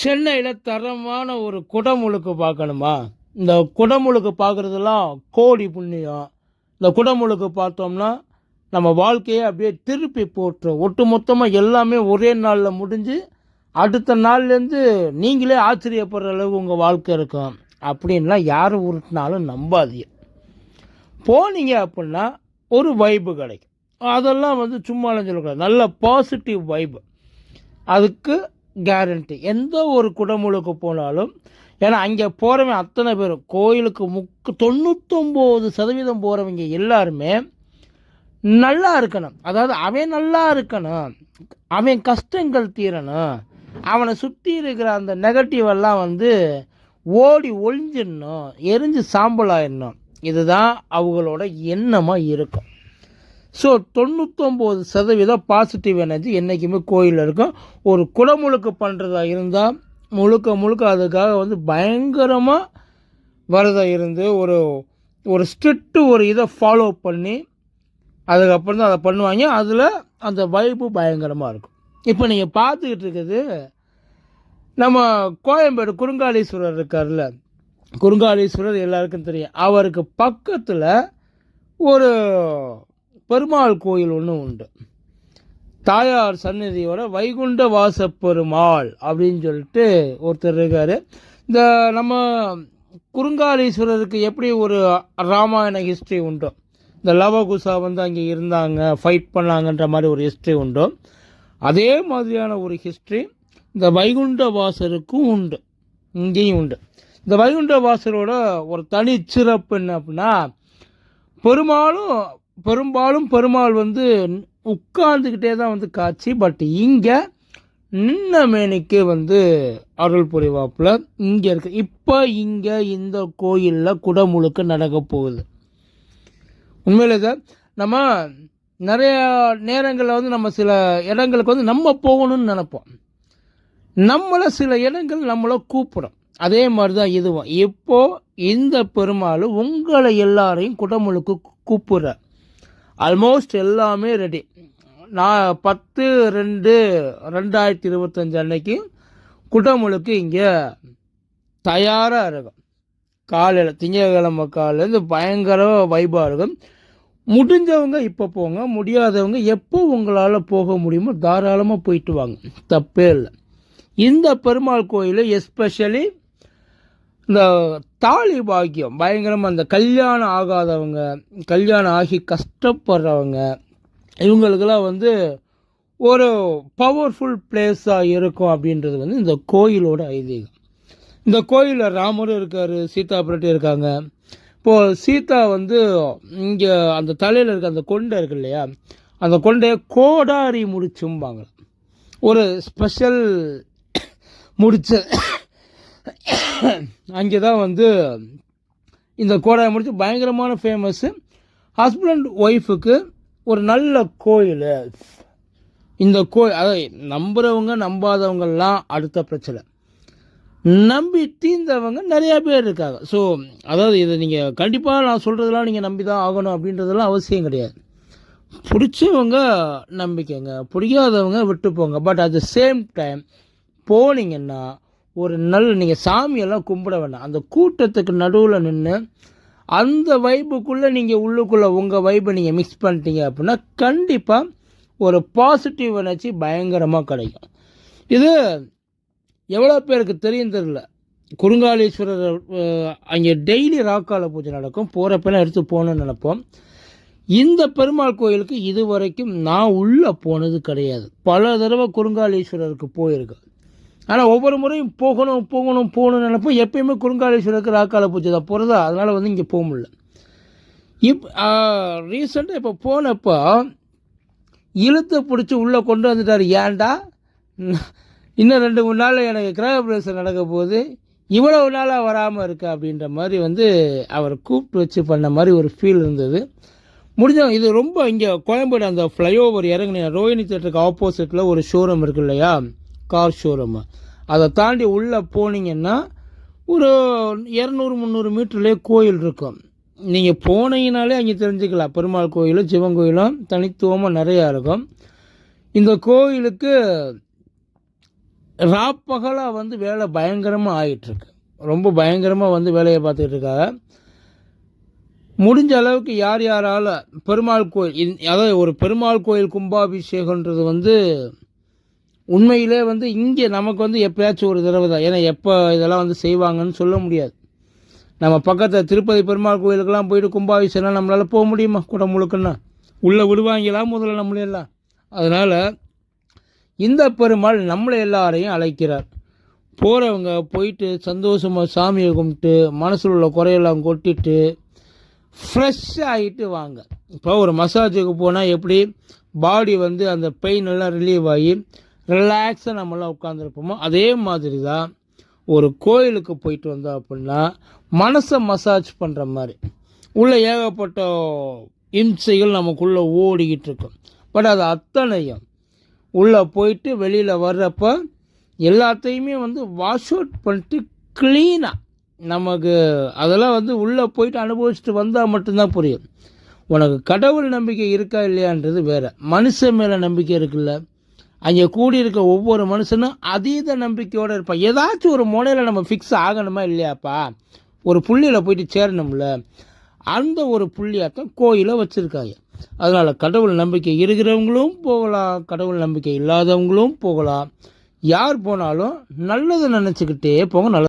சென்னையில் தரமான ஒரு குடமுழுக்கு பார்க்கணுமா? இந்த குடமுழுக்கு பார்க்குறதுலாம் கோடி புண்ணியம். இந்த குடமுழுக்கு பார்த்தோம்னா நம்ம வாழ்க்கையை அப்படியே திருப்பி போட்டுரும் ஒட்டு மொத்தமாக எல்லாமே ஒரே நாளில் முடிஞ்சு அடுத்த நாள்லேருந்து நீங்களே ஆச்சரியப்படுற அளவு உங்கள் வாழ்க்கை இருக்கும். அப்படின்லாம் யார் உருட்டினாலும் நம்பாதீங்க. போனீங்க அப்படின்னா ஒரு வைப்பு கிடைக்கும். அதெல்லாம் வந்து சும்மா சொல்லக்கூடாது. நல்ல பாசிட்டிவ் வைப்பு அதுக்கு கேரண்டி எந்த ஒரு குடமுழுக்கு போனாலும் ஏன்னா அங்கே போகிறவங்க அத்தனை பேர் கோயிலுக்கு முக்கு தொண்ணூத்தொம்பது சதவீதம் போகிறவங்க எல்லாருமே நல்லா இருக்கணும். அதாவது அவன் நல்லா இருக்கணும். அவன் கஷ்டங்கள் தீரணும். அவனை சுற்றி இருக்கிற அந்த நெகட்டிவெல்லாம் வந்து ஓடி ஒளிஞ்சிடணும் எரிஞ்சு சாம்பல் ஆயிடணும் இதுதான் அவங்களோட எண்ணமாக இருக்கும். ஸோ தொண்ணூத்தொம்பது சதவீதம் பாசிட்டிவ் எனர்ஜி என்றைக்குமே கோயிலில் இருக்கும். ஒரு குடமுழுக்கு பண்ணுறதா இருந்தால் முழுக்க முழுக்க அதுக்காக வந்து பயங்கரமாக விரதம் இருந்து ஒரு ஒரு ஸ்ட்ரிக்ட்டு ஒரு இதை ஃபாலோ பண்ணி அதுக்கப்புறம் தான் அதை பண்ணுவாங்க. அதில் அந்த வைப்பு பயங்கரமாக இருக்கும். இப்போ நீங்கள் பார்த்துக்கிட்டு இருக்கிறது நம்ம கோயம்பேடு குறுங்காலீஸ்வரர் இருக்கார்ல குறுங்காலீஸ்வரர் எல்லாருக்கும் தெரியும். அவருக்கு பக்கத்தில் ஒரு பெருமாள் கோயில் ஒன்று உண்டு. தாயார் சந்நிதியோட வைகுண்ட வாச பெருமாள் அப்படின்னு சொல்லிட்டு ஒருத்தர் இருக்கார். இந்த நம்ம குறுங்காலீஸ்வரருக்கு எப்படி ஒரு ராமாயண ஹிஸ்ட்ரி உண்டோ? இந்த லவகுசா வந்து அங்கே இருந்தாங்க ஃபைட் பண்ணாங்கன்ற மாதிரி ஒரு ஹிஸ்ட்ரி உண்டோ. அதே மாதிரியான ஒரு ஹிஸ்ட்ரி இந்த வைகுண்ட வாசருக்கும் உண்டு. இங்கேயும் உண்டு. இந்த வைகுண்ட வாசரோட ஒரு தனி சிறப்பு என்ன அப்படின்னா பெருமாளும் பெரும்பாலும் பெருமாள் வந்து உட்கார்ந்துக்கிட்டே தான் வந்து காட்சி பட் இங்கே நின்ன மேனிக்கு வந்து அருள் புரிவாப்பில் இங்கே இருக்கு. இப்போ இங்கே இந்த கோயிலில் குடமுழுக்கு நடக்க போகுது. உண்மையிலே சார் நம்ம நிறைய நேரங்களில் வந்து நம்ம சில இடங்களுக்கு வந்து நம்ம போகணும்னு நினைப்போம். நம்மளை சில இடங்கள் நம்மளை கூப்பிடும். அதே மாதிரி தான் இதுவும். இப்போ இந்த பெருமாள் உங்களை எல்லாரையும் குடமுழுக்கு கூப்பிட்ற ஆல்மோஸ்ட் எல்லாமே ரெடி நான் பத்து ரெண்டு ரெண்டாயிரத்தி இருபத்தஞ்சு அன்னைக்கு குடமுழுக்கு இங்கே தயாராக இருக்கும். காலையில் திங்கக்கிழமை காலையிலேருந்து பயங்கர வைபாக இருக்கும். முடிஞ்சவங்க இப்போ போங்க முடியாதவங்க எப்போ உங்களால் போக முடியுமோ தாராளமாக போயிட்டு வாங்க. தப்பே இல்லை. இந்த பெருமாள் கோயில் எஸ்பெஷலி இந்த தாலி பாக்கியம் பயங்கரமாக அந்த கல்யாணம் ஆகாதவங்க கல்யாணம் ஆகி கஷ்டப்படுறவங்க இவங்களுக்கெல்லாம் வந்து ஒரு பவர்ஃபுல் பிளேஸாக இருக்கும் அப்படின்றது வந்து இந்த கோயிலோட ஐதீகம். இந்த கோயிலில் ராமரும் இருக்கார் சீதா பிராட்டி இருக்காங்க. இப்போது சீதா வந்து இங்கே அந்த தலையில் இருக்க அந்த கொண்டை இருக்கு இல்லையா அந்த கொண்டையை கோடாரி முடிச்சும்பாங்க. ஒரு ஸ்பெஷல் முடிச்ச அங்கே தான் வந்து இந்த கோடாயை முடிச்சு பயங்கரமான ஃபேமஸ்ஸு ஹஸ்பண்ட் ஒய்ஃபுக்கு ஒரு நல்ல கோயில். இந்த கோயில் அதாவது நம்புகிறவங்க நம்பாதவங்கெல்லாம் அடுத்த பிரச்சனை. நம்பி தீர்ந்தவங்க நிறையா பேர் இருக்காங்க. ஸோ அதாவது இதை நீங்கள் கண்டிப்பாக நான் சொல்கிறதெல்லாம் நீங்கள் நம்பி தான் ஆகணும் அப்படின்றதெல்லாம் அவசியம் கிடையாது. பிடிச்சவங்க நம்பிக்கைங்க பிடிக்காதவங்க விட்டு போங்க. But at the same time போனீங்கன்னா ஒரு நல்ல நீங்கள் சாமியெல்லாம் கும்பிட வேண்டாம். அந்த கூட்டத்துக்கு நடுவில் நின்று அந்த வைப்புக்குள்ளே நீங்கள் உள்ளுக்குள்ளே உங்கள் வைப்பை நீங்கள் மிக்ஸ் பண்ணிட்டீங்க அப்படின்னா கண்டிப்பாக ஒரு பாசிட்டிவ் எனர்ஜி பயங்கரமாக கிடைக்கும். இது எவ்வளோ பேருக்கு தெரியும் தெரியல. குறுங்காலீஸ்வரர் அங்கே டெய்லி ராக்கால பூஜை நடக்கும். போகிறப்பெல்லாம் எடுத்து போகணும்னு நினைப்போம். இந்த பெருமாள் கோயிலுக்கு இது வரைக்கும் நான் உள்ளே போனது கிடையாது. பல தடவை குறுங்காலீஸ்வரருக்கு போயிருக்கேன். ஆனால் ஒவ்வொரு முறையும் போகணும் போகணும் போகணும்னு நினைப்போம். எப்பயுமே குறுங்காலேஸ்வரருக்கு ராக்கால பூஜை தான் போகிறதா அதனால் வந்து இங்கே போக முடியல. இப் ரீசெண்டாக இப்போ போனப்போ இழுத்து பிடிச்சி உள்ளே கொண்டு வந்துட்டார். ஏன்டா? இன்னும் ரெண்டு மூணு நாளில் எனக்கு கிரகப்பிரவேசம் நடக்க போகுது. இவ்வளவு நாளாக வராமல் இருக்கா அப்படின்ற மாதிரி வந்து அவர் கூப்பிட்டு வச்சு பண்ண மாதிரி ஒரு ஃபீல் இருந்தது. முடிஞ்சோம் இது ரொம்ப இங்கே கோயம்பேடு அந்த ஃப்ளைஓவர் இறங்கின ரோஹிணி தேட்டருக்கு ஆப்போசிட்டில் ஒரு ஷோரூம் இருக்கு இல்லையா? கார் ஷோரூமு அதை தாண்டி உள்ளே போனீங்கன்னா ஒரு இரநூறு முந்நூறு மீட்டர்லேயே கோயில் இருக்கும். நீங்கள் போனீங்கனாலே அங்கே தெரிஞ்சுக்கலாம். பெருமாள் கோயிலும் சிவன் கோயிலும் தனித்துவமாக நிறையா இருக்கும். இந்த கோயிலுக்கு ராப்பகலாக வந்து வேலை பயங்கரமாக ஆயிட்டுருக்கு. ரொம்ப பயங்கரமாக வந்து வேலையை பார்த்துக்கிட்டு இருக்காங்க. முடிஞ்ச அளவுக்கு யார் யாரால் பெருமாள் கோயில் இந்த- அதாவது ஒரு பெருமாள் கோயில் கும்பாபிஷேகன்றது வந்து உண்மையிலே வந்து இங்கே நமக்கு வந்து எப்பயாச்சும் ஒரு தடவை தான். ஏன்னா எப்போ இதெல்லாம் வந்து செய்வாங்கன்னு சொல்ல முடியாது. நம்ம பக்கத்தில் திருப்பதி பெருமாள் கோயிலுக்கெல்லாம் போயிட்டு கும்பாபிஷேகம் நம்மளால் போக முடியுமா? கூட முழுக்குன்னா. உள்ளே விடுவாங்களா? முதல்ல நம்மளெல்லாம் அதனால் இந்த பெருமாள் நம்மளை எல்லாரையும் அழைக்கிறார். போகிறவங்க போயிட்டு சந்தோஷமாக சாமியை கும்பிட்டு மனசில் உள்ள குறையெல்லாம் கொட்டிட்டு ஃப்ரெஷ் ஆகிட்டு வாங்க. இப்போ ஒரு மசாஜுக்கு போனால் எப்படி? பாடி வந்து அந்த பெயின் எல்லாம் ரிலீவ் ஆகி ரிலாக்ஸாக நம்மளாம் உட்காந்துருப்போமோ அதே மாதிரி தான் ஒரு கோயிலுக்கு போயிட்டு வந்தோம் அப்படின்னா மனசை மசாஜ் பண்ணுற மாதிரி. உள்ள ஏகப்பட்ட இம்சைகள் நமக்குள்ளே ஓடிக்கிட்டு இருக்கும். பட் அது அத்தனையும் உள்ளே போயிட்டு வெளியில் வர்றப்ப எல்லாத்தையுமே வந்து வாஷ் அவுட் பண்ணிட்டு க்ளீனாக நமக்கு அதெல்லாம் வந்து உள்ளே போயிட்டு அனுபவிச்சுட்டு வந்தால் மட்டும்தான் புரியும். உனக்கு கடவுள் நம்பிக்கை இருக்கா இல்லையான்றது வேறு. மனுஷன் மேலே நம்பிக்கை இருக்குல்ல. அங்கே கூடியிருக்க ஒவ்வொரு மனுஷனும் அதீத நம்பிக்கையோடு இருப்பான். ஏதாச்சும் ஒரு முனையில் நம்ம ஃபிக்ஸ் ஆகணுமா இல்லையாப்பா? ஒரு புள்ளியில் போயிட்டு சேரணும்ல. அந்த ஒரு புள்ளியாகத்தான் கோயிலை வச்சுருக்காங்க. அதனால் கடவுள் நம்பிக்கை இருக்கிறவங்களும் போகலாம் கடவுள் நம்பிக்கை இல்லாதவங்களும் போகலாம். யார் போனாலும் நல்லது நினச்சிக்கிட்டே போங்க நல்ல